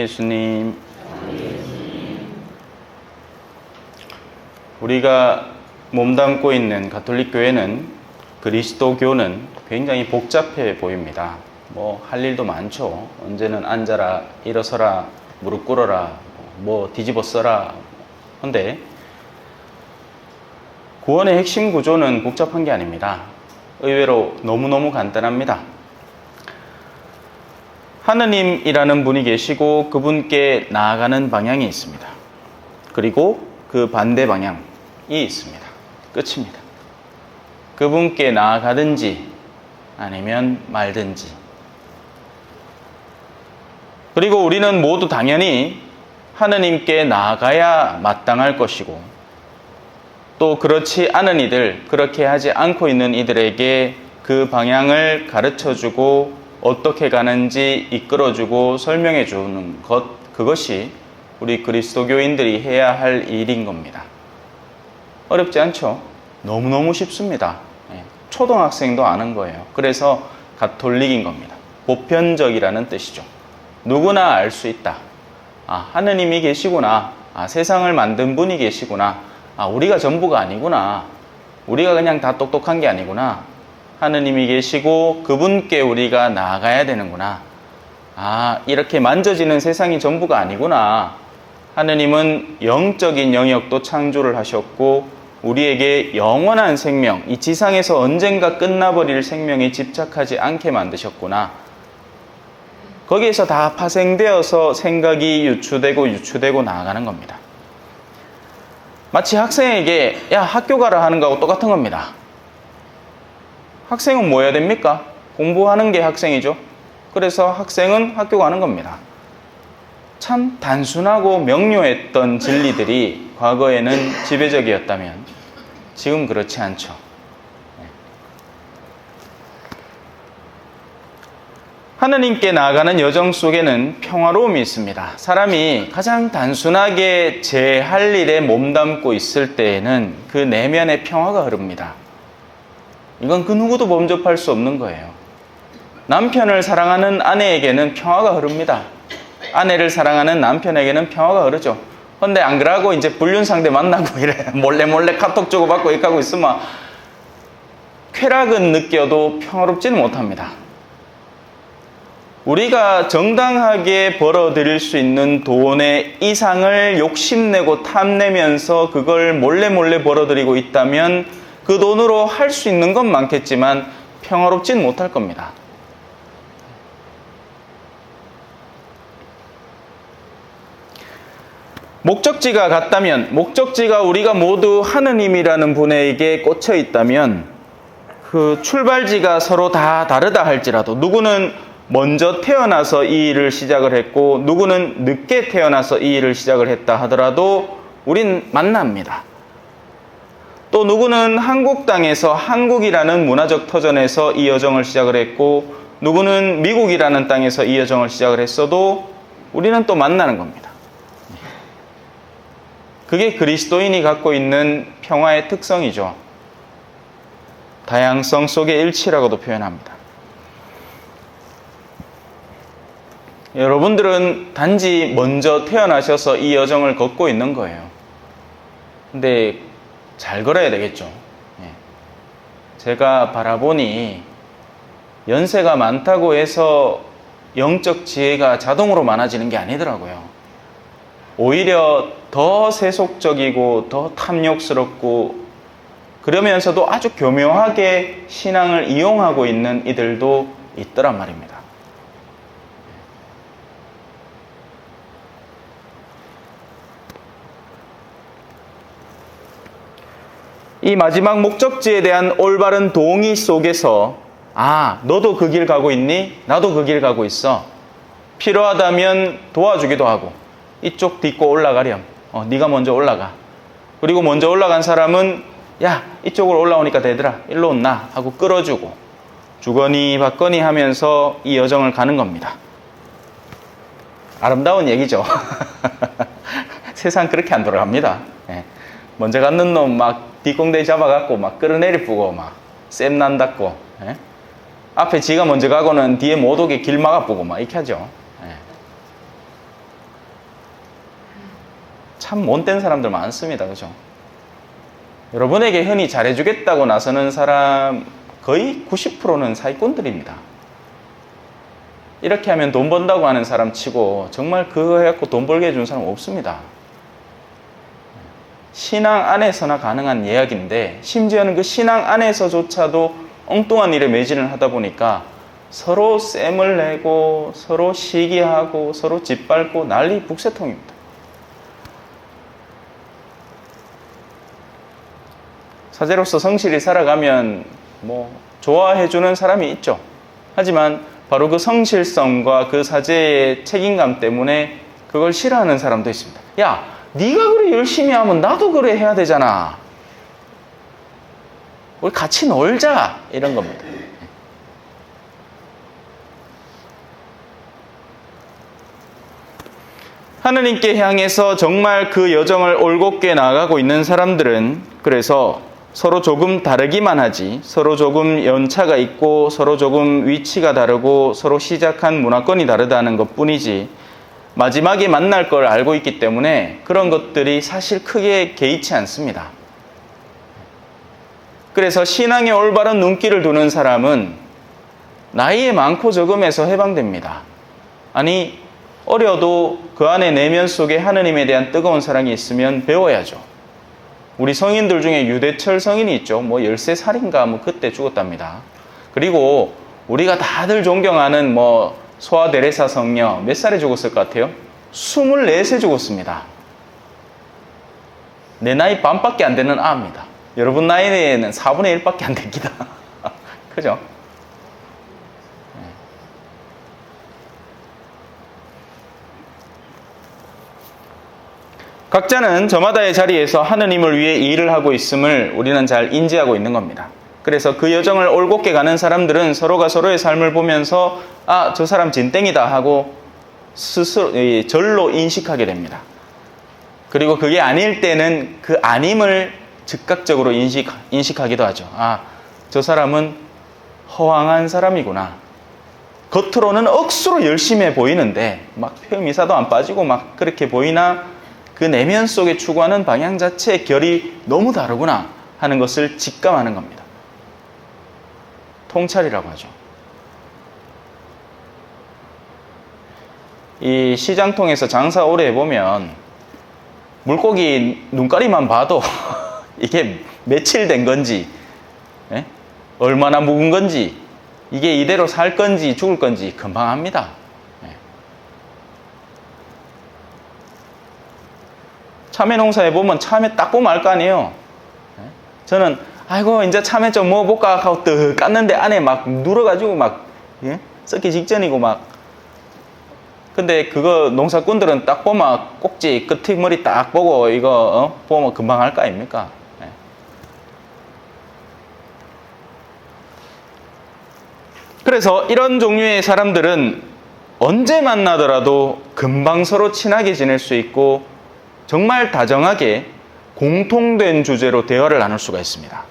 예수님. 우리가 몸담고 있는 가톨릭 교회는 그리스도교는 굉장히 복잡해 보입니다. 뭐 할 일도 많죠. 언제는 앉아라, 일어서라, 무릎 꿇어라, 뭐 뒤집어 써라. 근데 구원의 핵심 구조는 복잡한 게 아닙니다. 의외로 너무너무 간단합니다. 하느님이라는 분이 계시고 그분께 나아가는 방향이 있습니다. 그리고 그 반대 방향이 있습니다. 끝입니다. 그분께 나아가든지 아니면 말든지. 그리고 우리는 모두 당연히 하느님께 나아가야 마땅할 것이고 또 그렇지 않은 이들, 그렇게 하지 않고 있는 이들에게 그 방향을 가르쳐 주고 어떻게 가는지 이끌어 주고 설명해 주는 것, 그것이 우리 그리스도교인들이 해야 할 일인 겁니다. 어렵지 않죠? 너무너무 쉽습니다. 예, 초등학생도 아는 거예요. 그래서 가톨릭인 겁니다. 보편적이라는 뜻이죠. 누구나 알 수 있다. 아, 하느님이 계시구나. 아, 세상을 만든 분이 계시구나. 아, 우리가 전부가 아니구나. 우리가 그냥 다 똑똑한 게 아니구나. 하느님이 계시고 그분께 우리가 나아가야 되는구나. 아, 이렇게 만져지는 세상이 전부가 아니구나. 하느님은 영적인 영역도 창조를 하셨고 우리에게 영원한 생명, 이 지상에서 언젠가 끝나버릴 생명에 집착하지 않게 만드셨구나. 거기에서 다 파생되어서 생각이 유추되고 유추되고 나아가는 겁니다. 마치 학생에게 야 학교 가라 하는 거하고 똑같은 겁니다. 학생은 뭐 해야 됩니까? 공부하는 게 학생이죠. 그래서 학생은 학교 가는 겁니다. 참 단순하고 명료했던 진리들이 과거에는 지배적이었다면 지금 그렇지 않죠. 하느님께 나아가는 여정 속에는 평화로움이 있습니다. 사람이 가장 단순하게 제 할 일에 몸담고 있을 때에는 그 내면의 평화가 흐릅니다. 이건 그 누구도 범접할 수 없는 거예요. 남편을 사랑하는 아내에게는 평화가 흐릅니다. 아내를 사랑하는 남편에게는 평화가 흐르죠. 근데 안 그러고 이제 불륜 상대 만나고 이래 몰래 몰래 카톡 주고받고 이렇게 하고 있으면 쾌락은 느껴도 평화롭지는 못합니다. 우리가 정당하게 벌어들일 수 있는 돈의 이상을 욕심내고 탐내면서 그걸 몰래 몰래 벌어들이고 있다면 그 돈으로 할 수 있는 건 많겠지만 평화롭진 못할 겁니다. 목적지가 같다면, 목적지가 우리가 모두 하느님이라는 분에게 꽂혀 있다면, 그 출발지가 서로 다 다르다 할지라도, 누구는 먼저 태어나서 이 일을 시작을 했고, 누구는 늦게 태어나서 이 일을 시작을 했다 하더라도, 우린 만납니다. 또 누구는 한국 땅에서 한국이라는 문화적 터전에서 이 여정을 시작을 했고, 누구는 미국이라는 땅에서 이 여정을 시작을 했어도, 우리는 또 만나는 겁니다. 그게 그리스도인이 갖고 있는 평화의 특성이죠. 다양성 속의 일치라고도 표현합니다. 여러분들은 단지 먼저 태어나셔서 이 여정을 걷고 있는 거예요. 근데 잘 걸어야 되겠죠. 예. 제가 바라보니 연세가 많다고 해서 영적 지혜가 자동으로 많아지는 게 아니더라고요. 오히려 더 세속적이고 더 탐욕스럽고 그러면서도 아주 교묘하게 신앙을 이용하고 있는 이들도 있더란 말입니다. 이 마지막 목적지에 대한 올바른 동의 속에서 아, 너도 그 길 가고 있니? 나도 그 길 가고 있어. 필요하다면 도와주기도 하고 이쪽 딛고 올라가렴. 어, 네가 먼저 올라가. 그리고 먼저 올라간 사람은 야 이쪽으로 올라오니까 되더라. 일로 온나 하고 끌어주고 주거니 받거니 하면서 이 여정을 가는 겁니다. 아름다운 얘기죠. 세상 그렇게 안 돌아갑니다. 예. 먼저 갔는 놈막 뒷공대 잡아갖고 막 끌어내리 뿌고 막 쌤 난다고 예? 앞에 지가 먼저 가고는 뒤에 못 오게 길 막아보고 막 이렇게 하죠. 예. 참 못된 사람들 많습니다. 그죠? 여러분에게 흔히 잘해주겠다고 나서는 사람 거의 90%는 사기꾼들입니다. 이렇게 하면 돈 번다고 하는 사람 치고 정말 그거 해갖고 돈 벌게 해준 사람 없습니다. 신앙 안에서나 가능한 이야기인데 심지어는 그 신앙 안에서조차도 엉뚱한 일에 매진을 하다 보니까 서로 쌤을 내고 서로 시기하고 서로 짓밟고 난리 북새통입니다. 사제로서 성실히 살아가면 뭐 좋아해주는 사람이 있죠. 하지만 바로 그 성실성과 그 사제의 책임감 때문에 그걸 싫어하는 사람도 있습니다. 야, 네가 그래 열심히 하면 나도 그래 해야 되잖아. 우리 같이 놀자 이런 겁니다. 하느님께 향해서 정말 그 여정을 올곧게 나아가고 있는 사람들은 그래서 서로 조금 다르기만 하지 서로 조금 연차가 있고 서로 조금 위치가 다르고 서로 시작한 문화권이 다르다는 것 뿐이지 마지막에 만날 걸 알고 있기 때문에 그런 것들이 사실 크게 개의치 않습니다. 그래서 신앙의 올바른 눈길을 두는 사람은 나이에 많고 적음에서 해방됩니다. 아니, 어려도 그 안에 내면 속에 하느님에 대한 뜨거운 사랑이 있으면 배워야죠. 우리 성인들 중에 유대철 성인이 있죠. 뭐 13살인가 뭐 그때 죽었답니다. 그리고 우리가 다들 존경하는 뭐 소아 데레사 성녀 몇 살에 죽었을 것 같아요? 24세 죽었습니다. 내 나이 반밖에 안 되는 아입니다. 여러분 나이에는 4분의 1밖에 안 됩니다. 그죠? 각자는 저마다의 자리에서 하느님을 위해 일을 하고 있음을 우리는 잘 인지하고 있는 겁니다. 그래서 그 여정을 올곧게 가는 사람들은 서로가 서로의 삶을 보면서 아, 저 사람 진땡이다 하고 스스로 절로 인식하게 됩니다. 그리고 그게 아닐 때는 그 아님을 즉각적으로 인식, 인식하기도 하죠. 아, 저 사람은 허황한 사람이구나. 겉으로는 억수로 열심히 해 보이는데 막 표미사도 안 빠지고 막 그렇게 보이나 그 내면 속에 추구하는 방향 자체의 결이 너무 다르구나 하는 것을 직감하는 겁니다. 통찰이라고 하죠. 이 시장통에서 장사 오래 해보면 물고기 눈가리만 봐도 이게 며칠 된 건지 예? 얼마나 묵은 건지 이게 이대로 살 건지 죽을 건지 금방 합니다. 예. 참외 농사 해보면 참외 딱 보면 알 거 아니에요. 예? 저는 아이고 이제 참외 좀 먹어볼까 하고 떡 깠는데 안에 막 눌어가지고 막 예? 썩기 직전이고 막 근데 그거 농사꾼들은 딱 보면 꼭지 끝이 머리 딱 보고 이거 어? 보면 금방 할 거 아닙니까? 예. 그래서 이런 종류의 사람들은 언제 만나더라도 금방 서로 친하게 지낼 수 있고 정말 다정하게 공통된 주제로 대화를 나눌 수가 있습니다.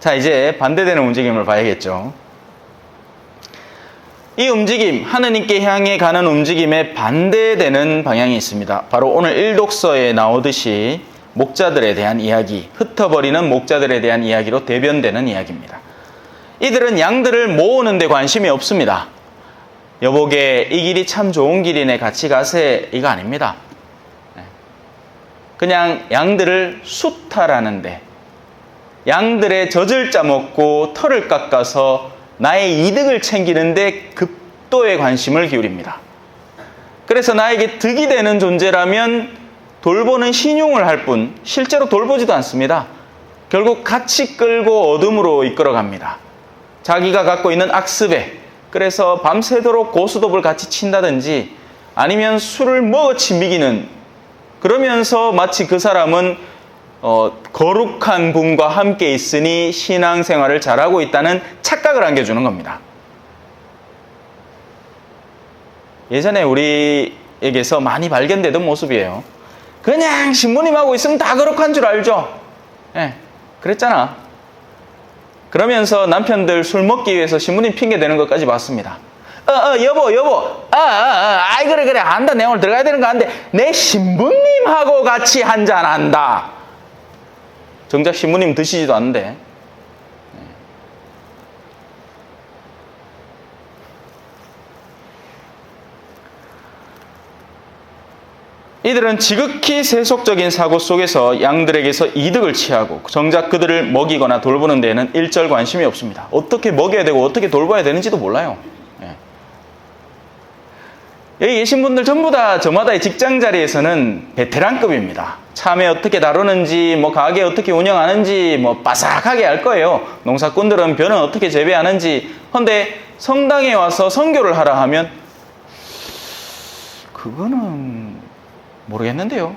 자, 이제 반대되는 움직임을 봐야겠죠. 이 움직임, 하느님께 향해 가는 움직임에 반대되는 방향이 있습니다. 바로 오늘 일독서에 나오듯이 목자들에 대한 이야기, 흩어버리는 목자들에 대한 이야기로 대변되는 이야기입니다. 이들은 양들을 모으는 데 관심이 없습니다. 여보게 이 길이 참 좋은 길이네 같이 가세 이거 아닙니다. 그냥 양들을 수탈하는데 양들의 젖을 짜먹고 털을 깎아서 나의 이득을 챙기는데 급도의 관심을 기울입니다. 그래서 나에게 득이 되는 존재라면 돌보는 신용을 할 뿐 실제로 돌보지도 않습니다. 결국 같이 끌고 어둠으로 이끌어 갑니다. 자기가 갖고 있는 악습에 그래서 밤새도록 고수톱을 같이 친다든지 아니면 술을 먹어치 미기는 그러면서 마치 그 사람은 어, 거룩한 분과 함께 있으니 신앙생활을 잘하고 있다는 착각을 안겨주는 겁니다. 예전에 우리에게서 많이 발견되던 모습이에요. 그냥 신부님하고 있으면 다 거룩한 줄 알죠? 예, 그랬잖아. 그러면서 남편들 술 먹기 위해서 신부님 핑계 대는 것까지 봤습니다. 어, 어, 여보, 여보, 아, 아, 아, 아이, 그래, 그래, 한다. 내 오늘 들어가야 되는 거 한데, 내 신부님하고 같이 한잔 한다. 정작 신부님 드시지도 않는데. 이들은 지극히 세속적인 사고 속에서 양들에게서 이득을 취하고 정작 그들을 먹이거나 돌보는 데에는 일절 관심이 없습니다. 어떻게 먹여야 되고 어떻게 돌봐야 되는지도 몰라요. 예. 여기 계신 분들 전부 다 저마다의 직장 자리에서는 베테랑급입니다. 참에 어떻게 다루는지, 뭐 가게 어떻게 운영하는지, 뭐 빠삭하게 알 거예요. 농사꾼들은 벼는 어떻게 재배하는지. 헌데 성당에 와서 선교를 하라 하면 그거는 모르겠는데요.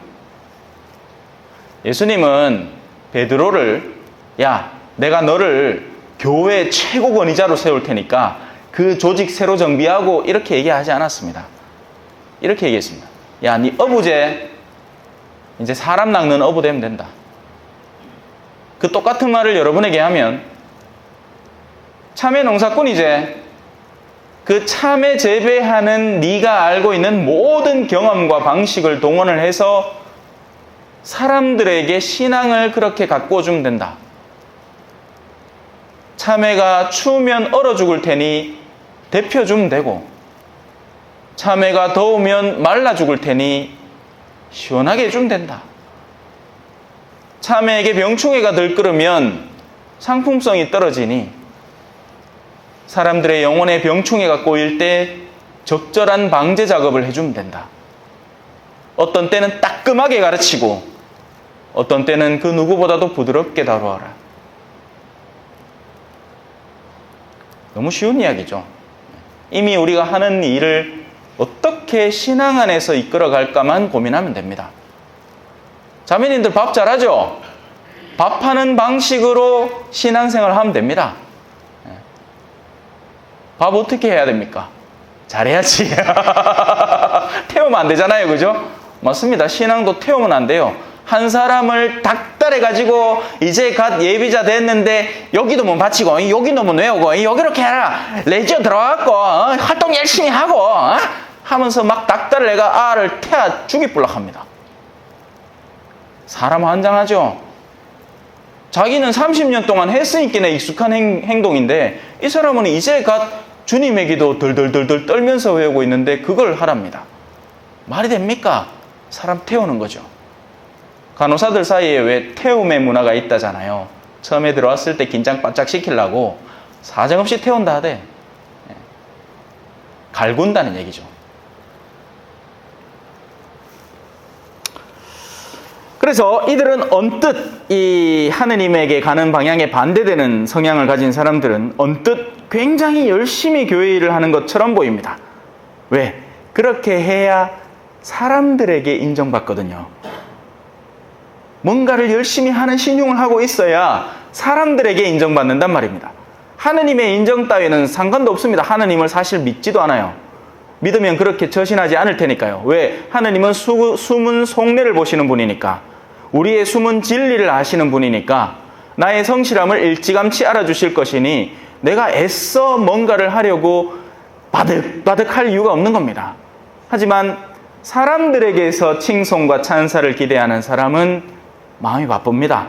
예수님은 베드로를 야, 내가 너를 교회 최고 권위자로 세울 테니까 그 조직 새로 정비하고 이렇게 얘기하지 않았습니다. 이렇게 얘기했습니다. 야, 네 어부제 이제 사람 낚는 어부 되면 된다. 그 똑같은 말을 여러분에게 하면 참외 농사꾼 이제 그 참외 재배하는 네가 알고 있는 모든 경험과 방식을 동원을 해서 사람들에게 신앙을 그렇게 가꾸어 주면 된다. 참외가 추우면 얼어 죽을 테니 데펴 주면 되고 참외가 더우면 말라 죽을 테니 시원하게 해주면 된다. 참외에게 병충해가 들끓으면 상품성이 떨어지니 사람들의 영혼의 병충해가 꼬일 때 적절한 방제 작업을 해주면 된다. 어떤 때는 따끔하게 가르치고 어떤 때는 그 누구보다도 부드럽게 다루어라. 너무 쉬운 이야기죠. 이미 우리가 하는 일을 어떻게 신앙 안에서 이끌어 갈까만 고민하면 됩니다. 자매님들 밥 잘하죠? 밥하는 방식으로 신앙생활 하면 됩니다. 밥 어떻게 해야 됩니까? 잘해야지. 태우면 안 되잖아요. 그죠? 맞습니다. 신앙도 태우면 안 돼요. 한 사람을 닥달해 가지고 이제 갓 예비자 됐는데 여기도 뭐 바치고 여기도 뭐 외우고 여기 이렇게 해라. 레지오 들어가고 어? 활동 열심히 하고 어? 하면서 막 닥달을 내가 알을 태아 죽이불락 합니다. 사람 환장하죠? 자기는 30년 동안 했으니까 익숙한 행, 행동인데 이 사람은 이제 갓 주님의 기도 덜덜덜덜 떨면서 외우고 있는데 그걸 하랍니다. 말이 됩니까? 사람 태우는 거죠. 간호사들 사이에 왜 태움의 문화가 있다잖아요. 처음에 들어왔을 때 긴장 바짝 시키려고 사정없이 태운다 하대. 예. 갈군다는 얘기죠. 그래서 이들은 언뜻 이 하느님에게 가는 방향에 반대되는 성향을 가진 사람들은 언뜻 굉장히 열심히 교회 일을 하는 것처럼 보입니다. 왜? 그렇게 해야 사람들에게 인정받거든요. 뭔가를 열심히 하는 신용을 하고 있어야 사람들에게 인정받는단 말입니다. 하느님의 인정 따위는 상관도 없습니다. 하느님을 사실 믿지도 않아요. 믿으면 그렇게 처신하지 않을 테니까요. 왜? 하느님은 수, 숨은 속내를 보시는 분이니까. 우리의 숨은 진리를 아시는 분이니까 나의 성실함을 일찌감치 알아주실 것이니 내가 애써 뭔가를 하려고 바득바득 할 이유가 없는 겁니다. 하지만 사람들에게서 칭송과 찬사를 기대하는 사람은 마음이 바쁩니다.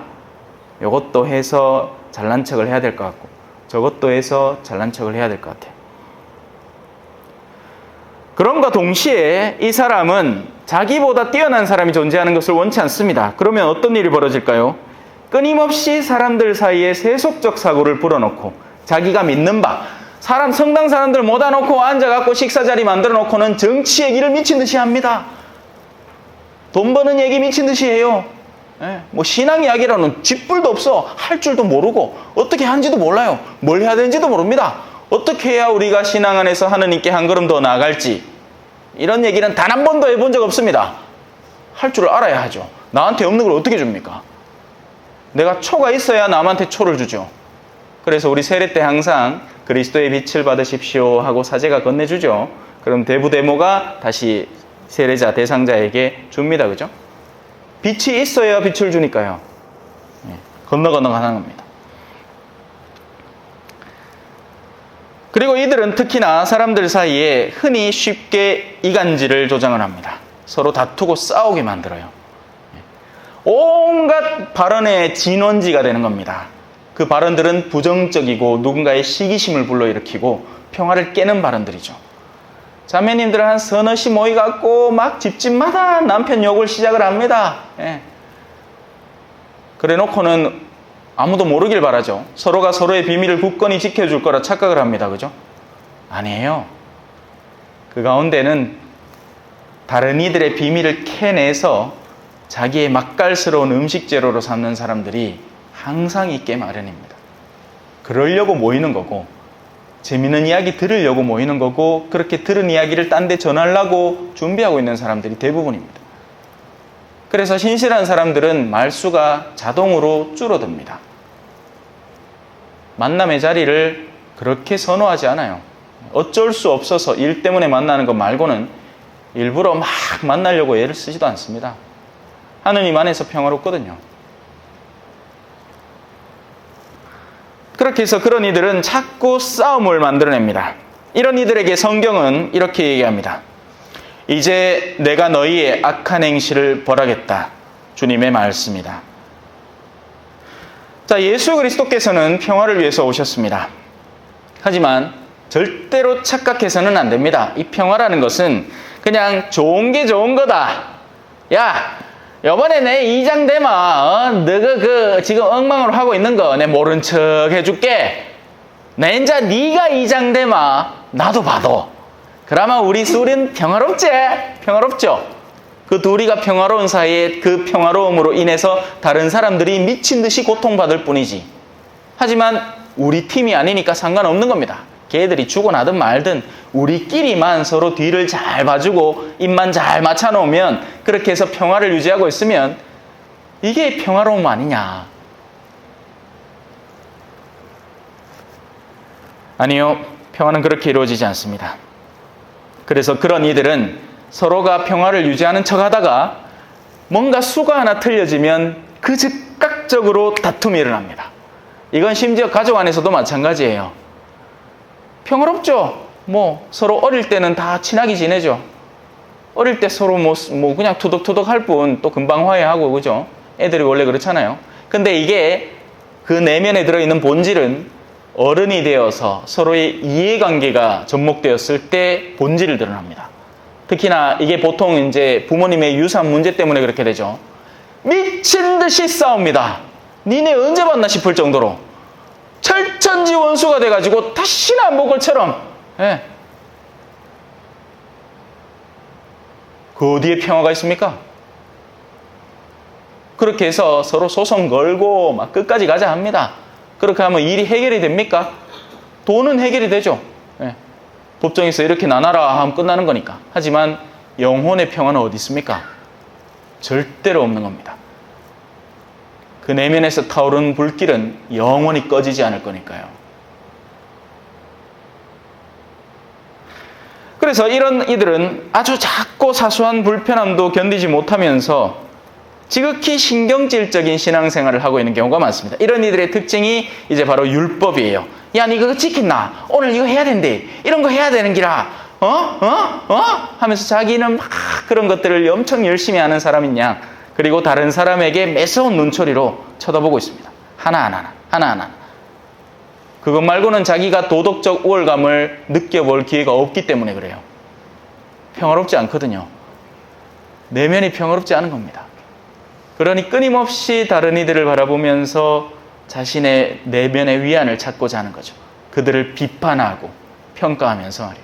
이것도 해서 잘난 척을 해야 될 것 같고 저것도 해서 잘난 척을 해야 될 것 같아요. 그럼과 동시에 이 사람은 자기보다 뛰어난 사람이 존재하는 것을 원치 않습니다. 그러면 어떤 일이 벌어질까요? 끊임없이 사람들 사이에 세속적 사고를 불어넣고 자기가 믿는 바 사람 성당 사람들 모아 놓고 앉아 갖고 식사 자리 만들어 놓고는 정치 얘기를 미친 듯이 합니다. 돈 버는 얘기 미친 듯이 해요. 예, 뭐 신앙 이야기라는 쥐뿔도 없어 할 줄도 모르고 어떻게 하는지도 몰라요. 뭘 해야 되는지도 모릅니다. 어떻게 해야 우리가 신앙 안에서 하느님께 한 걸음 더 나아갈지 이런 얘기는 단 한 번도 해본 적 없습니다. 할 줄을 알아야 하죠. 나한테 없는 걸 어떻게 줍니까? 내가 초가 있어야 남한테 초를 주죠. 그래서 우리 세례 때 항상 그리스도의 빛을 받으십시오 하고 사제가 건네주죠. 그럼 대부대모가 다시 세례자 대상자에게 줍니다. 그죠? 빛이 있어야 빛을 주니까요. 건너 건너 가는 겁니다. 그리고 이들은 특히나 사람들 사이에 흔히 쉽게 이간질을 조장을 합니다. 서로 다투고 싸우게 만들어요. 온갖 발언의 진원지가 되는 겁니다. 그 발언들은 부정적이고 누군가의 시기심을 불러일으키고 평화를 깨는 발언들이죠. 자매님들은 한 서너시 모이갖고 막 집집마다 남편 욕을 시작을 합니다. 예. 그래 놓고는 아무도 모르길 바라죠. 서로가 서로의 비밀을 굳건히 지켜줄 거라 착각을 합니다. 그죠? 아니에요. 그 가운데는 다른 이들의 비밀을 캐내서 자기의 맛깔스러운 음식 재료로 삼는 사람들이 항상 있게 마련입니다. 그러려고 모이는 거고, 재밌는 이야기 들으려고 모이는 거고, 그렇게 들은 이야기를 딴 데 전하려고 준비하고 있는 사람들이 대부분입니다. 그래서 신실한 사람들은 말수가 자동으로 줄어듭니다. 만남의 자리를 그렇게 선호하지 않아요. 어쩔 수 없어서 일 때문에 만나는 것 말고는 일부러 막 만나려고 애를 쓰지도 않습니다. 하느님 안에서 평화롭거든요. 그렇게 해서 그런 이들은 자꾸 싸움을 만들어냅니다. 이런 이들에게 성경은 이렇게 얘기합니다. 이제 내가 너희의 악한 행실을 벌하겠다. 주님의 말씀이다. 자, 예수 그리스도께서는 평화를 위해서 오셨습니다. 하지만 절대로 착각해서는 안 됩니다. 이 평화라는 것은 그냥 좋은 게 좋은 거다. 야, 요번에 내 이장 대마, 어? 너가 그 지금 엉망으로 하고 있는 거 내 모른 척 해줄게. 내 인자 네가 이장 대마, 나도 봐도. 그러면 우리 둘은 평화롭지? 평화롭죠? 그 둘이가 평화로운 사이에 그 평화로움으로 인해서 다른 사람들이 미친 듯이 고통받을 뿐이지. 하지만 우리 팀이 아니니까 상관없는 겁니다. 걔들이 죽어나든 말든 우리끼리만 서로 뒤를 잘 봐주고 입만 잘 맞춰놓으면 그렇게 해서 평화를 유지하고 있으면 이게 평화로움 아니냐. 아니요. 평화는 그렇게 이루어지지 않습니다. 그래서 그런 이들은 서로가 평화를 유지하는 척 하다가 뭔가 수가 하나 틀려지면 그 즉각적으로 다툼이 일어납니다. 이건 심지어 가족 안에서도 마찬가지예요. 평화롭죠? 뭐 서로 어릴 때는 다 친하게 지내죠. 어릴 때 서로 뭐, 뭐 그냥 투덕투덕 할 뿐 또 금방 화해하고 그죠? 애들이 원래 그렇잖아요. 근데 이게 그 내면에 들어있는 본질은 어른이 되어서 서로의 이해관계가 접목되었을 때 본질을 드러납니다. 특히나 이게 보통 이제 부모님의 유산 문제 때문에 그렇게 되죠. 미친 듯이 싸웁니다. 니네 언제 봤나 싶을 정도로 철천지 원수가 돼가지고 볼 것처럼. 예. 그 어디에 평화가 있습니까? 그렇게 해서 서로 소송 걸고 막 끝까지 가자 합니다. 그렇게 하면 일이 해결이 됩니까? 돈은 해결이 되죠. 예. 법정에서 이렇게 나눠라 하면 끝나는 거니까. 하지만 영혼의 평화는 어디 있습니까? 절대로 없는 겁니다. 그 내면에서 타오르는 불길은 영원히 꺼지지 않을 거니까요. 그래서 이런 이들은 아주 작고 사소한 불편함도 견디지 못하면서 지극히 신경질적인 신앙생활을 하고 있는 경우가 많습니다. 이런 이들의 특징이 이제 바로 율법이에요. 야, 니 그거 지킨나? 오늘 이거 해야 된대. 이런 거 해야 되는 기라. 어? 어? 어? 하면서 자기는 막 그런 것들을 엄청 열심히 하는 사람인 양. 그리고 다른 사람에게 매서운 눈초리로 쳐다보고 있습니다. 하나하나, 하나하나. 그것 말고는 자기가 도덕적 우월감을 느껴볼 기회가 없기 때문에 그래요. 평화롭지 않거든요. 내면이 평화롭지 않은 겁니다. 그러니 끊임없이 다른 이들을 바라보면서 자신의 내면의 위안을 찾고자 하는 거죠. 그들을 비판하고 평가하면서 말이에요.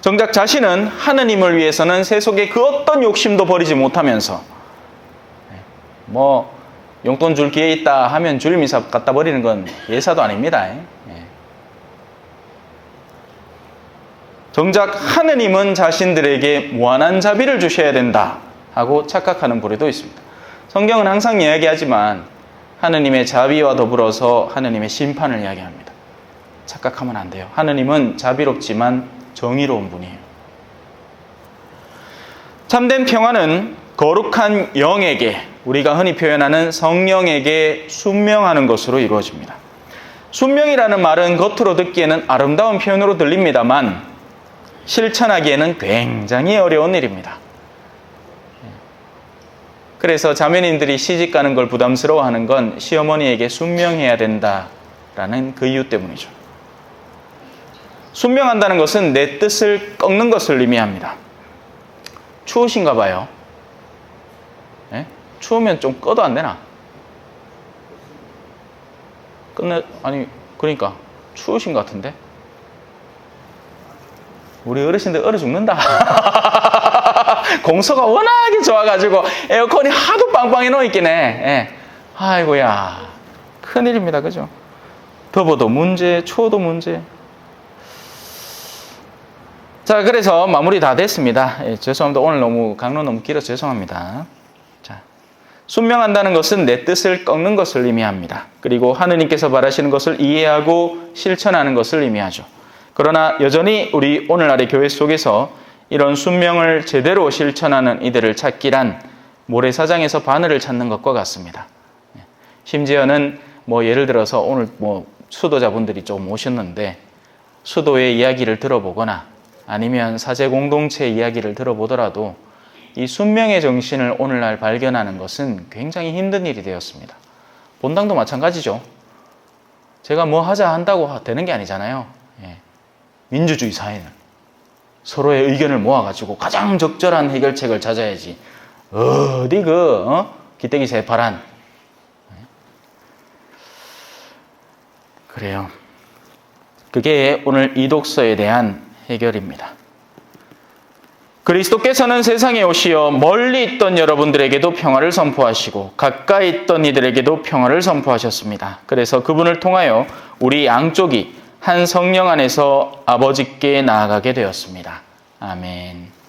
정작 자신은 하느님을 위해서는 세속의 그 어떤 욕심도 버리지 못하면서 뭐 용돈 줄 기회 있다 하면 줄 미사 갖다 버리는 건 예사도 아닙니다. 예. 정작 하느님은 자신들에게 무한한 자비를 주셔야 된다 하고 착각하는 부류도 있습니다. 성경은 항상 이야기하지만 하느님의 자비와 더불어서 하느님의 심판을 이야기합니다. 착각하면 안 돼요. 하느님은 자비롭지만 정의로운 분이에요. 참된 평화는 거룩한 영에게 우리가 흔히 표현하는 성령에게 순명하는 것으로 이루어집니다. 순명이라는 말은 겉으로 듣기에는 아름다운 표현으로 들립니다만 실천하기에는 굉장히 어려운 일입니다. 그래서 자매님들이 시집 가는 걸 부담스러워하는 건 시어머니에게 순명해야 된다라는 그 이유 때문이죠. 순명한다는 것은 내 뜻을 꺾는 것을 의미합니다. 추우신가 봐요. 예? 추우면 좀 꺼도 안 되나? 끝내 아니 그러니까 추우신 것 같은데 우리 어르신들 얼어 죽는다. 공소가 워낙에 좋아가지고 에어컨이 하도 빵빵해 놓있긴 해. 예. 아이고야 큰일입니다, 그죠? 더워도 문제, 추워도 문제. 자, 그래서 마무리 다 됐습니다. 예, 죄송합니다. 오늘 너무 강론 너무 길어서 죄송합니다. 자, 순명한다는 것은 내 뜻을 꺾는 것을 의미합니다. 그리고 하느님께서 바라시는 것을 이해하고 실천하는 것을 의미하죠. 그러나 여전히 우리 오늘날의 교회 속에서 이런 순명을 제대로 실천하는 이들을 찾기란 모래사장에서 바늘을 찾는 것과 같습니다. 예, 심지어는 뭐 예를 들어서 오늘 뭐 수도자분들이 좀 오셨는데 수도의 이야기를 들어보거나 아니면 사제 공동체 이야기를 들어보더라도 이 순명의 정신을 오늘날 발견하는 것은 굉장히 힘든 일이 되었습니다. 본당도 마찬가지죠. 제가 뭐 하자 한다고 되는 게 아니잖아요. 예. 민주주의 사회는 서로의 의견을 모아가지고 가장 적절한 해결책을 찾아야지. 어디 그 어? 기대기 새파란. 예. 그래요. 그게 오늘 이 독서에 대한 해결입니다. 그리스도께서는 세상에 오시어 멀리 있던 여러분들에게도 평화를 선포하시고 가까이 있던 이들에게도 평화를 선포하셨습니다. 그래서 그분을 통하여 우리 양쪽이 한 성령 안에서 아버지께 나아가게 되었습니다. 아멘.